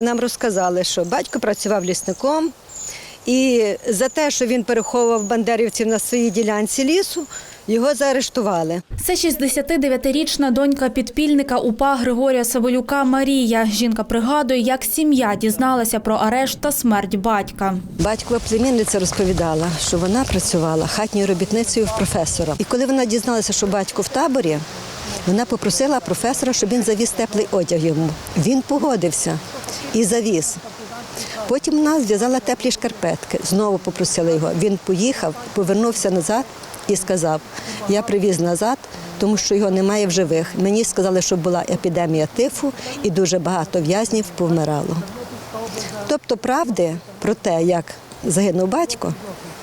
Нам розказали, що батько працював лісником, і за те, що він переховував бандерівців на своїй ділянці лісу, його заарештували. Це 69-річна донька підпільника УПА Григорія Саволюка Марія. Жінка пригадує, як сім'я дізналася про арешт та смерть батька. Батькова племінниця розповідала, що вона працювала хатньою робітницею в професора. І коли вона дізналася, що батько в таборі, вона попросила професора, щоб він завіз теплий одяг йому. Він погодився і завіз. Потім вона зв'язала теплі шкарпетки. Знову попросила його. Він поїхав, повернувся назад і сказав: Я привіз назад, тому що його немає в живих. Мені сказали, що була епідемія тифу і дуже багато в'язнів повмирало. Тобто правди про те, як загинув батько,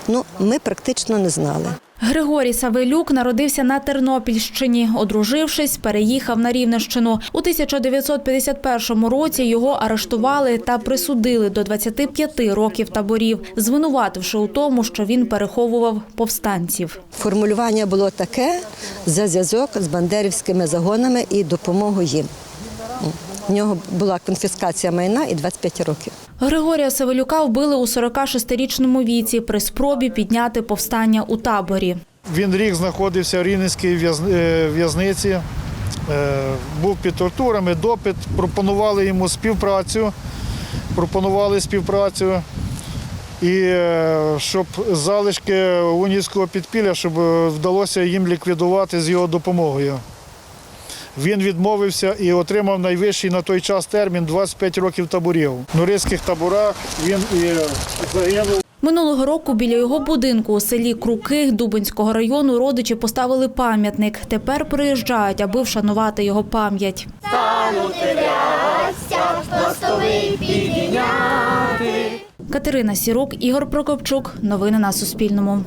ну ми практично не знали. Григорій Савелюк народився на Тернопільщині. Одружившись, переїхав на Рівненщину. У 1951 році його арештували та присудили до 25 років таборів, звинувативши у тому, що він переховував повстанців. Формулювання було таке за зв'язок з бандерівськими загонами і допомогу їм. В нього була конфіскація майна і 25 років. Григорія Савелюка вбили у 46-річному віці при спробі підняти повстання у таборі. Він рік знаходився в Рівненській е, в'язниці, е, був під тортурами, допит, пропонували йому співпрацю, пропонували співпрацю. І е, щоб залишки унівського підпілля, щоб вдалося їм ліквідувати з його допомогою. Він відмовився і отримав найвищий на той час термін 25 років таборів. В нурицьких таборах він і загинув. Минулого року біля його будинку у селі Круки Дубинського району родичі поставили пам'ятник. Тепер приїжджають, аби вшанувати його пам'ять. Катерина Сірук, Ігор Прокопчук. Новини на Суспільному.